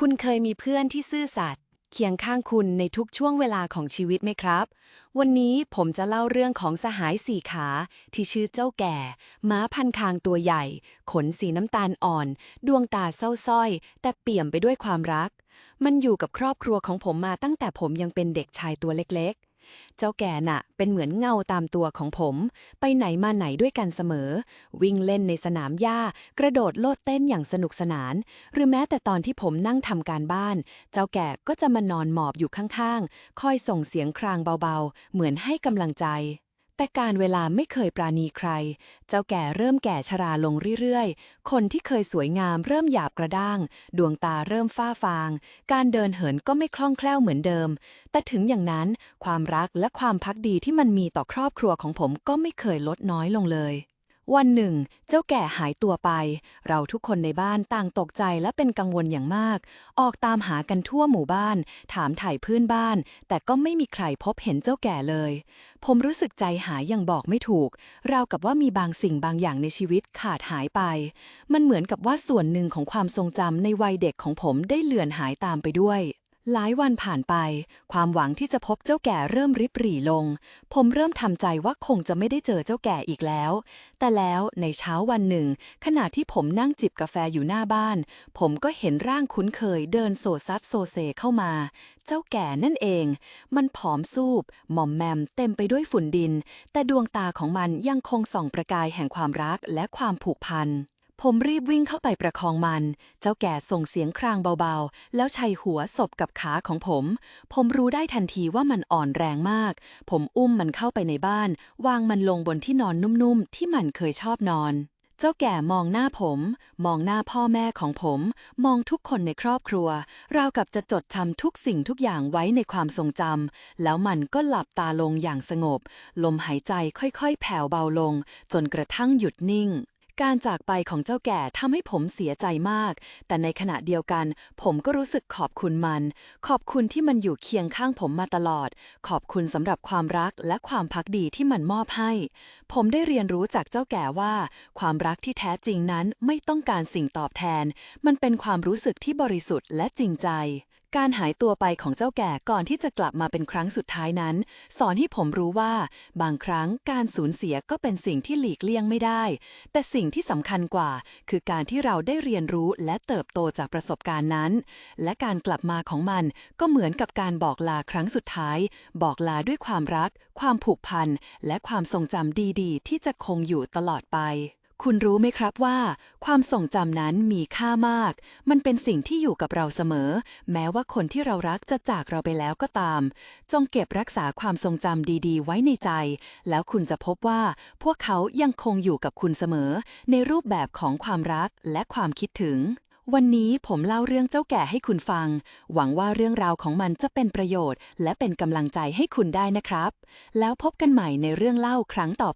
คุณเคยมีเพื่อนที่ซื่อสัตย์เคียงข้างคุณในทุกช่วงเวลาของชีวิตไหมครับ วันนี้ผมจะเล่าเรื่องของสหายสี่ขา ที่ชื่อเจ้าแก่ ม้าพันคางตัวใหญ่ ขนสีน้ำตาลอ่อน ดวงตาเศร้าส้อย แต่เปี่ยมไปด้วยความรัก มันอยู่กับครอบครัวของผมมาตั้งแต่ผมยังเป็นเด็กชายตัวเล็กๆ เจ้าแก่น่ะ เป็นเหมือนเงาตามตัวของผม ไปไหนมาไหนด้วยกันเสมอ วิ่งเล่นในสนามหญ้า กระโดดโลดเต้นอย่างสนุกสนาน หรือแม้แต่ตอนที่ผมนั่งทำการบ้าน เจ้าแก่ก็จะมานอนหมอบอยู่ข้างๆ คอยส่งเสียงครางเบาๆ เหมือนให้กำลังใจ แต่การเวลาไม่เคยปราณีใคร เจ้าแก่เริ่มแก่ชราลงเรื่อยๆ คนที่เคยสวยงามเริ่มหยาบกระด้าง ดวงตาเริ่มฝ้าฟาง การเดินเหินก็ไม่คล่องแคล่วเหมือนเดิม แต่ถึงอย่างนั้นความรักและความพักดีที่มันมีต่อครอบครัวของผมก็ไม่เคยลดน้อยลงเลย วันหนึ่ง เจ้าแก่หายตัวไป เราทุกคนในบ้านต่างตกใจและเป็นกังวลอย่างมาก ออกตามหากันทั่วหมู่บ้าน ถามถ่ายเพื่อนบ้าน แต่ก็ไม่มีใครพบเห็นเจ้าแก่เลย ผมรู้สึกใจหายอย่างบอกไม่ถูกราวกับว่ามีบางสิ่งบางอย่างในชีวิตขาดหายไป มันเหมือนกับว่าส่วนหนึ่งของความทรงจำในวัยเด็กของผมได้เลือนหายตามไปด้วย หลายวันผ่านไป ความหวังที่จะพบเจ้าแก่เริ่มริบหรี่ลง ผมเริ่มทำใจว่าคงจะไม่ได้เจอเจ้าแก่อีกแล้ว แต่แล้วในเช้าวันหนึ่ง ขณะที่ผมนั่งจิบกาแฟอยู่หน้าบ้าน ผมก็เห็นร่างคุ้นเคยเดินโซซัดโซเซเข้ามา เจ้าแก่นั่นเอง มันผอมซูบหม่อมแมมเต็มไปด้วยฝุ่นดิน แต่ดวงตาของมันยังคงส่องประกายแห่งความรักและความผูกพัน ผมรีบวิ่งเข้าไปประคองมัน เจ้าแก่ส่งเสียงครางเบาๆ แล้วชัยหัวศพกับขาของผม ผมรู้ได้ทันทีว่ามันอ่อนแรงมาก ผมอุ้มมันเข้าไปในบ้าน วางมันลงบนที่นอนนุ่มๆ ที่มันเคยชอบนอน เจ้าแก่มองหน้าผม มองหน้าพ่อแม่ของผม มองทุกคนในครอบครัว ราวกับจะจดจำทุกสิ่งทุกอย่างไว้ในความทรงจำ แล้วมันก็หลับตาลงอย่างสงบ ลมหายใจค่อยๆ แผ่วเบาลง จนกระทั่งหยุดนิ่ง การจากไปของเจ้าแก่ทำให้ผมเสียใจมาก แต่ในขณะเดียวกัน ผมก็รู้สึกขอบคุณมัน ขอบคุณที่มันอยู่เคียงข้างผมมาตลอด ขอบคุณสำหรับความรักและความพักดีที่มันมอบให้ ผมได้เรียนรู้จากเจ้าแก่ว่า ความรักที่แท้จริงนั้นไม่ต้องการสิ่งตอบแทน มันเป็นความรู้สึกที่บริสุทธิ์และจริงใจ การหายตัวไปของเจ้าแก่ก่อนที่จะกลับมาเป็นครั้งสุดท้ายนั้น สอนให้ผมรู้ว่า บางครั้งการสูญเสียก็เป็นสิ่งที่หลีกเลี่ยงไม่ได้ แต่สิ่งที่สำคัญกว่า คือการที่เราได้เรียนรู้และเติบโตจากประสบการณ์นั้น และการกลับมาของมันก็เหมือนกับการบอกลาครั้งสุดท้าย บอกลาด้วยความรัก ความผูกพัน และความทรงจำดี ๆ ที่จะคงอยู่ตลอดไป คุณรู้ไหมครับว่า ความทรงจำนั้นมีค่ามาก มันเป็นสิ่งที่อยู่กับเราเสมอ แม้ว่าคนที่เรารักจะจากเราไปแล้วก็ตาม จงเก็บรักษาความทรงจำดีๆ ไว้ในใจ แล้วคุณจะพบว่า พวกเขายังคงอยู่กับคุณเสมอ ในรูปแบบของความรักและความคิดถึง วันนี้ผมเล่าเรื่องเจ้าแก่ให้คุณฟัง หวังว่าเรื่องราวของมันจะเป็นประโยชน์ และเป็นกำลังใจให้คุณได้นะครับ แล้วพบกันใหม่ในเรื่องเล่าครั้งต่อไป